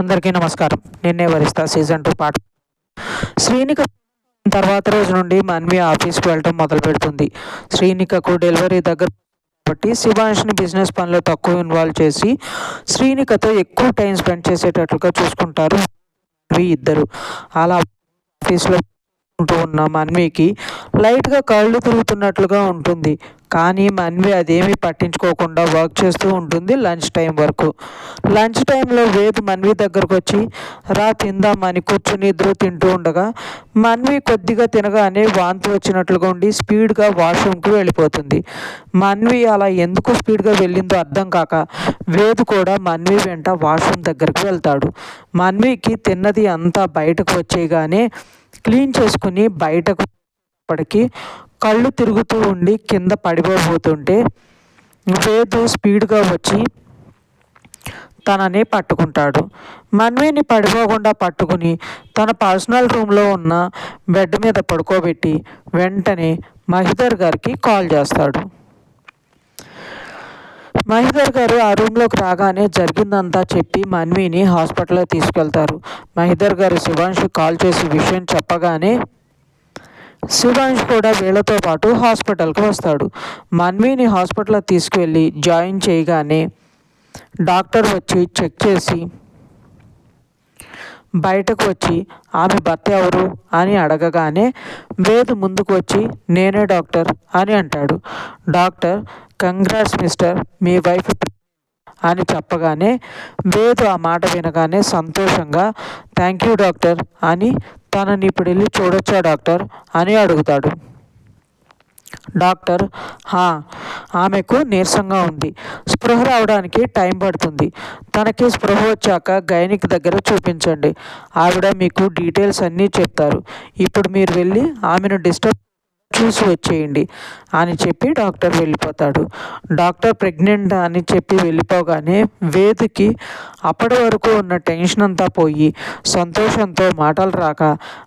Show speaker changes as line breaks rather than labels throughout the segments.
అందరికీ నమస్కారం. Ninne Varistha season two పాట శ్రీనిక తర్వాత రోజు నుండి మన్వి ఆఫీస్కి వెళ్ళటం మొదలు పెడుతుంది. శ్రీనికకు డెలివరీ దగ్గర కాబట్టి శివాంష్ని బిజినెస్ పనిలో తక్కువ ఇన్వాల్వ్ చేసి శ్రీనికతో ఎక్కువ టైం స్పెండ్ చేసేటట్లుగా చూసుకుంటారు ఇద్దరు. అలా ఆఫీస్లో ఉంటూ ఉన్న మన్వికి లైట్గా కళ్ళు తిరుగుతున్నట్లుగా ఉంటుంది. కానీ మన్వి అదేమీ పట్టించుకోకుండా వర్క్ చేస్తూ ఉంటుంది లంచ్ టైం వరకు. లంచ్ టైంలో వేద్ మన్వి దగ్గరకు వచ్చి రా తిందామని కూర్చుని ఇద్దరు తింటూ ఉండగా మన్వి కొద్దిగా తినగానే వాంతి వచ్చినట్లుగా ఉండి స్పీడ్గా వాష్రూమ్కి వెళ్ళిపోతుంది. మన్వి అలా ఎందుకు స్పీడ్గా వెళ్ళిందో అర్థం కాక వేద్ కూడా మన్వి వెంట వాష్రూమ్ దగ్గరికి వెళ్తాడు. మన్వికి తిన్నది అంతా బయటకు వచ్చేయగానే క్లీన్ చేసుకుని బయటకు పడికి కళ్ళు తిరుగుతూ ఉండి కింద పడిపోబోతుంటే వేదు స్పీడ్గా వచ్చి తనని పట్టుకుంటాడు. మన్విని పడిపోకుండా పట్టుకుని తన పర్సనల్ రూమ్లో ఉన్న బెడ్ మీద పడుకోబెట్టి వెంటనే మహిదర్ గారికి కాల్ చేస్తాడు. మహిదర్ గారు ఆ రూమ్లోకి రాగానే జరిగిందంతా చెప్పి మన్విని హాస్పిటల్లో తీసుకెళ్తారు. మహిదర్ గారు శివాంశ్ కాల్ చేసి విషయం చెప్పగానే శివాంశ్ కూడా వీళ్ళతో పాటు హాస్పిటల్కి వస్తాడు. మన్విని హాస్పిటల్లో తీసుకువెళ్ళి జాయిన్ చేయగానే డాక్టర్ వచ్చి చెక్ చేసి బయటకు వచ్చి ఆమె భర్త ఎవరు? అని అడగగానే వేదు ముందుకు వచ్చి నేనే డాక్టర్ అని అంటాడు. డాక్టర్ కంగ్రాట్స్ మిస్టర్ మీ వైఫ్ అని చెప్పగానే వేదు ఆ మాట వినగానే సంతోషంగా థ్యాంక్ యూ డాక్టర్ అని తనని ఇప్పుడు వెళ్ళి చూడొచ్చా డాక్టర్ అని అడుగుతాడు. డాక్టర్ హా ఆమెకు నీరసంగా ఉంది. స్పృహ రావడానికి టైం పడుతుంది. తనకి స్పృహ వచ్చాక గైనిక్ దగ్గర చూపించండి. ఆవిడ మీకు డీటెయిల్స్ అన్నీ చెప్తారు. ఇప్పుడు మీరు వెళ్ళి ఆమెను డిస్టర్బ్ చూసి వచ్చేయండి అని చెప్పి డాక్టర్ వెళ్ళిపోతాడు. డాక్టర్ ప్రెగ్నెంట్ అని చెప్పి వెళ్ళిపోగానే వేదికి అప్పటి వరకు ఉన్న టెన్షన్ అంతా పోయి సంతోషంతో మాటలు రాక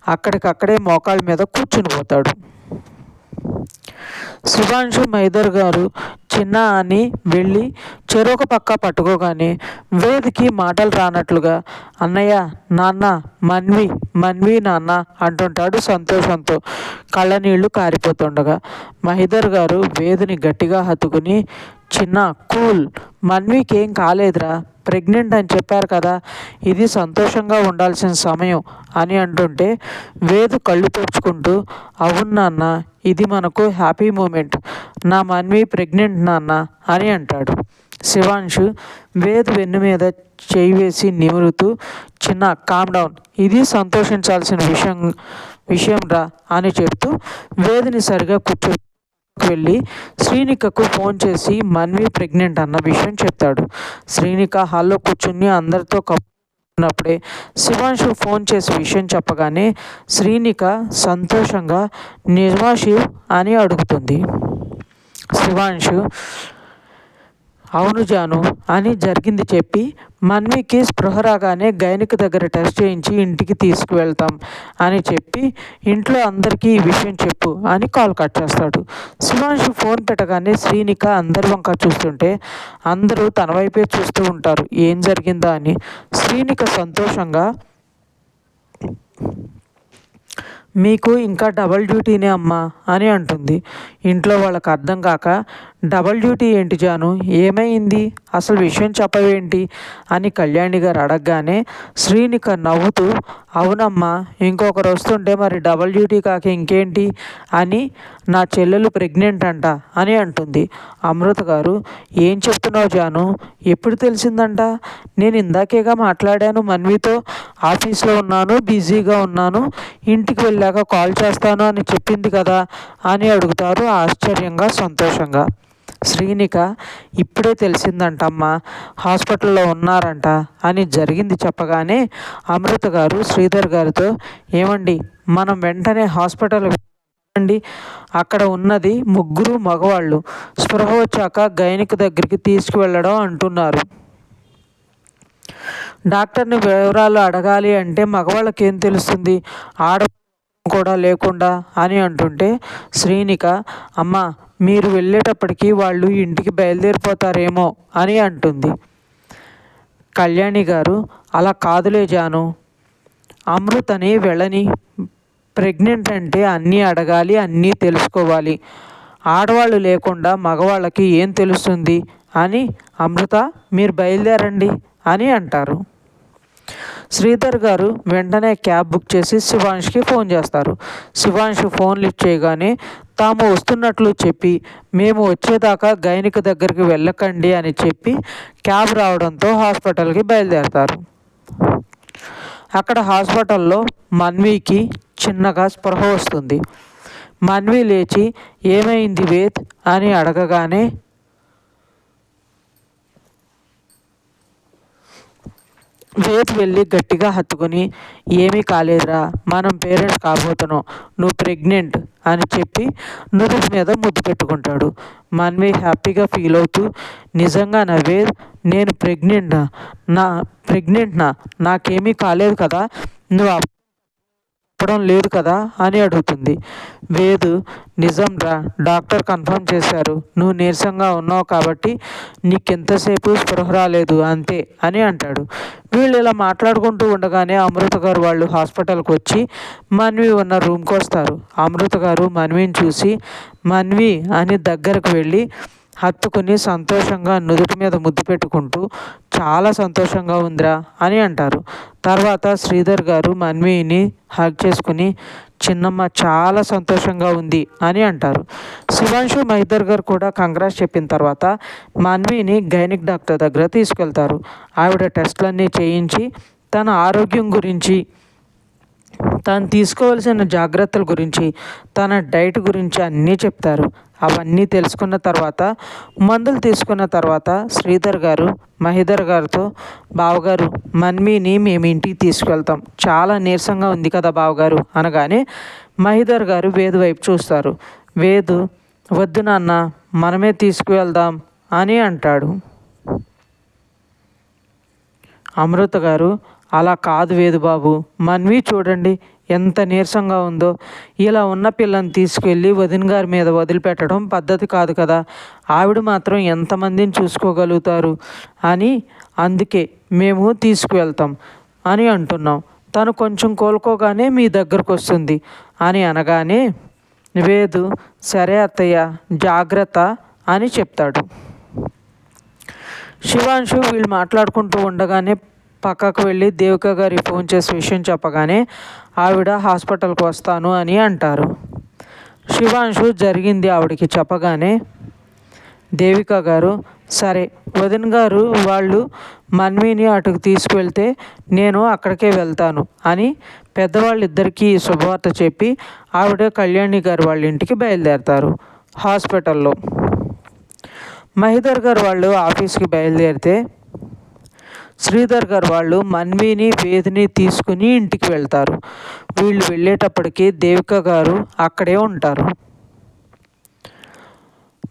అక్కడికక్కడే మోకాళ్ళ మీద కూర్చుని పోతాడు. శుభాంశు మైదర్ గారు చిన్న అని వెళ్ళి చెరొక పక్క పట్టుకోగానే వేదికి మాటలు రానట్లుగా అన్నయ్య నాన్న మన్వి మన్వి నాన్న అంటుంటాడు సంతోషంతో. కళ్ళనీళ్ళు కారిపోతుండగా మహిదర్ గారు వేదిని గట్టిగా హత్తుకుని చిన్న కూల్ మన్వికి ఏం కాలేదురా ప్రెగ్నెంట్ అని చెప్పారు కదా ఇది సంతోషంగా ఉండాల్సిన సమయం అని అంటుంటే వేదు కళ్ళు తెరుచుకుంటూ అవును నాన్న ఇది మనకు హ్యాపీ మూమెంట్ నా మన్వి ప్రెగ్నెంట్ నాన్న అని అంటాడు. శివాంశు వేదు వెన్ను మీద చేయి వేసి నిమురుతూ చిన్న కామ్ డౌన్ ఇది సంతోషించాల్సిన విషయం విషయం రా అని చెప్తూ వేదిని సరిగా కూర్చో వెళ్ళి శ్రీనికకు ఫోన్ చేసి మన్వి ప్రెగ్నెంట్ అన్న విషయం చెప్తాడు. శ్రీనిక హాల్లో కూర్చుని అందరితో ఉన్నప్పుడే శివాంశు ఫోన్ చేసి విషయం చెప్పగానే శ్రీనిక సంతోషంగా నిజమా శివ్ అని అడుగుతుంది. శివాంశు అవును జాను అని జరిగింది చెప్పి మన్వికి స్పృహ రాగానే గైనిక దగ్గర టెస్ట్ చేయించి ఇంటికి తీసుకువెళ్తాం అని చెప్పి ఇంట్లో అందరికీ ఈ విషయం చెప్పు అని కాల్ కట్ చేస్తాడు. శివాంశు ఫోన్ పెట్టగానే శ్రీనిక అందరి వంక చూస్తుంటే అందరూ తన వైపే చూస్తూ ఉంటారు. ఏం జరిగిందా అని. శ్రీనిక సంతోషంగా మీకు ఇంకా డబల్ డ్యూటీనే అమ్మా అని అంటుంది. ఇంట్లో వాళ్ళకి అర్థం కాక డబల్ డ్యూటీ ఏంటి జాను? ఏమైంది? అసలు విషయం చెప్పవేంటి? అని కళ్యాణి గారు అడగగానే శ్రీనిక నవ్వుతూ అవునమ్మా ఇంకొకరు వస్తుంటే మరి డబల్ డ్యూటీ కాక ఇంకేంటి? అని నా చెల్లెలు ప్రెగ్నెంట్ అంట అని అంటుంది. అమృత గారు ఏం చెప్తున్నావు జాను? ఎప్పుడు తెలిసిందంట? నేను ఇందాకేగా మాట్లాడాను మన్వితో. ఆఫీస్లో ఉన్నాను బిజీగా ఉన్నాను. ఇంటికి వెళ్ళాక కాల్ చేస్తాను అని చెప్పింది కదా అని అడుగుతారు ఆశ్చర్యంగా సంతోషంగా. శ్రీనిక ఇప్పుడే తెలిసిందంటమ్మా హాస్పిటల్లో ఉన్నారంట అని జరిగింది చెప్పగానే అమృత గారు శ్రీధర్ గారితో ఏమండి మనం వెంటనే హాస్పిటల్ అండి అక్కడ ఉన్నది ముగ్గురు మగవాళ్ళు. స్పృహ వచ్చాక గైనిక దగ్గరికి తీసుకువెళ్ళడం అంటున్నారు. డాక్టర్ని వివరాలు అడగాలి అంటే మగవాళ్ళకి ఏం తెలుస్తుంది? ఆడ కూడా లేకుండా అని అంటుంటే శ్రీనిక అమ్మ మీరు వెళ్ళేటప్పటికి వాళ్ళు ఇంటికి బయలుదేరిపోతారేమో అని అంటుంది. కళ్యాణి గారు అలా కాదులే జాను. అమృతని వెళ్ళని ప్రెగ్నెంట్ అంటే అన్నీ అడగాలి అన్నీ తెలుసుకోవాలి. ఆడవాళ్ళు లేకుండా మగవాళ్ళకి ఏం తెలుస్తుంది? అని అమృత మీరు బయలుదేరండి అని అంటారు. శ్రీధర్ గారు వెంటనే క్యాబ్ బుక్ చేసి శివాంష్కి ఫోన్ చేస్తారు. శివాంష్ ఫోన్ లిఫ్ట్ చేయగానే తాము వస్తున్నట్లు చెప్పి మేము వచ్చేదాకా గైనిక దగ్గరికి వెళ్ళకండి అని చెప్పి క్యాబ్ రావడంతో హాస్పిటల్కి బయలుదేరతారు. అక్కడ హాస్పిటల్లో మన్వీకి చిన్నగా స్పృహ వస్తుంది. మన్వి లేచి ఏమైంది వేద్ అని అడగగానే వేపు వెళ్ళి గట్టిగా హత్తుకుని ఏమీ కాలేదురా మనం పేరెంట్స్ కాబోతున్నాం నువ్వు ప్రెగ్నెంట్ అని చెప్పి నుదుటి మీద ముద్దు పెట్టుకుంటాడు. మన్వి హ్యాపీగా ఫీల్ అవుతూ నిజంగా నా నేను ప్రెగ్నెంట్ నా ప్రెగ్నెంట్నా? నాకేమీ కాలేదు కదా నువ్వు చెప్పడం లేదు కదా అని అడుగుతుంది. వేదు నిజం రా డాక్టర్ కన్ఫర్మ్ చేశారు. నువ్వు నీరసంగా ఉన్నావు కాబట్టి నీకెంతసేపు స్పృహ రాలేదు అంతే అని అంటాడు. వీళ్ళు ఇలా మాట్లాడుకుంటూ ఉండగానే అమృత గారు వాళ్ళు హాస్పిటల్కి వచ్చి మన్వి ఉన్న రూమ్కి వస్తారు. అమృత గారు మన్విని చూసి మన్వి అని దగ్గరకు వెళ్ళి హత్తుకుని సంతోషంగా నుదుటి మీద ముద్దు పెట్టుకుంటూ చాలా సంతోషంగా ఉందిరా అని అంటారు. తర్వాత శ్రీధర్ గారు మన్విని హగ్ చేసుకుని చిన్నమ్మ చాలా సంతోషంగా ఉంది అని అంటారు. శివాంశు మహిదర్ గారు కూడా కంగ్రాస్ చెప్పిన తర్వాత మన్విని గైనిక్ డాక్టర్ దగ్గర తీసుకెళ్తారు. ఆవిడ టెస్ట్లన్నీ చేయించి తన ఆరోగ్యం గురించి తను తీసుకోవాల్సిన జాగ్రత్తల గురించి తన డైట్ గురించి అన్నీ చెప్తారు. అవన్నీ తెలుసుకున్న తర్వాత మందులు తీసుకున్న తర్వాత శ్రీధర్ గారు మహిధర్ గారితో బావగారు మన్మీని మేము ఇంటికి తీసుకెళ్తాం. చాలా నీరసంగా ఉంది కదా బావగారు అనగానే మహిధర్ గారు వేదు వైపు చూస్తారు. వేదు వద్దు నాన్న మనమే తీసుకువెళ్దాం అని అంటాడు. అమృత గారు అలా కాదు వేదు బాబు మన్వి చూడండి ఎంత నీరసంగా ఉందో. ఇలా ఉన్న పిల్లని తీసుకెళ్ళి వదిన గారి మీద వదిలిపెట్టడం పద్ధతి కాదు కదా. ఆవిడ మాత్రం ఎంతమందిని చూసుకోగలుగుతారు అని అందుకే మేము తీసుకువెళ్తాం అని అంటున్నాం. తను కొంచెం కోలుకోగానే మీ దగ్గరకు వస్తుంది అని అనగానే వేదు సరే అత్తయ్య జాగ్రత్త అని చెప్తాడు. శివాంశు వీళ్ళు మాట్లాడుకుంటూ ఉండగానే పక్కకు వెళ్ళి దేవిక గారి ఫోన్ చేసి విషయం చెప్పగానే ఆవిడ హాస్పిటల్కి వస్తాను అని అంటారు. శివాంశు జరిగింది ఆవిడకి చెప్పగానే దేవిక గారు సరే వదిన్ గారు వాళ్ళు మన్విని అటుకు తీసుకువెళ్తే నేను అక్కడికే వెళ్తాను అని పెద్దవాళ్ళిద్దరికీ శుభవార్త చెప్పి ఆవిడ కళ్యాణి గారు వాళ్ళ ఇంటికి బయలుదేరతారు హాస్పిటల్లో. మహిదర్ గారు వాళ్ళు ఆఫీస్కి బయలుదేరితే శ్రీధర్ గారు వాళ్ళు మన్విని వేదిని తీసుకుని ఇంటికి వెళ్తారు. వీళ్ళు వెళ్ళేటప్పటికి దేవిక గారు అక్కడే ఉంటారు.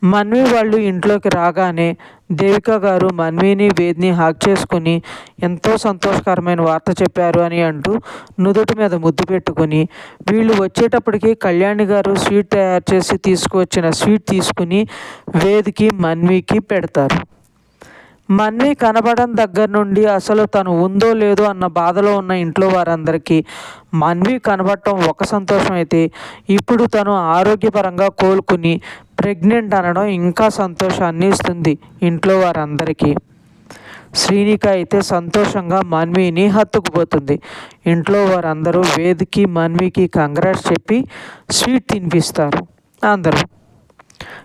మన్వి వాళ్ళు ఇంట్లోకి రాగానే దేవిక గారు మన్విని వేదిని హాక్ చేసుకుని ఎంతో సంతోషకరమైన వార్త చెప్పారు అని అంటూ నుదుటి మీద ముద్దు పెట్టుకుని వీళ్ళు వచ్చేటప్పటికి కళ్యాణి గారు స్వీట్ తయారు చేసి తీసుకువచ్చిన స్వీట్ తీసుకుని వేదికి మన్వికి పెడతారు. మన్వి కనబడడం దగ్గర నుండి అసలు తను ఉందో లేదో అన్న బాధలో ఉన్న ఇంట్లో వారందరికీ మన్వి కనబడటం ఒక సంతోషం అయితే ఇప్పుడు తను ఆరోగ్యపరంగా కోలుకుని ప్రెగ్నెంట్ అనడం ఇంకా సంతోషాన్ని ఇస్తుంది ఇంట్లో వారందరికీ. శ్రీనిక అయితే సంతోషంగా మన్విని హత్తుకుపోతుంది. ఇంట్లో వారందరూ వేదికి మన్వికి కంగ్రాట్స్ చెప్పి స్వీట్ తినిపిస్తారు. అందరూ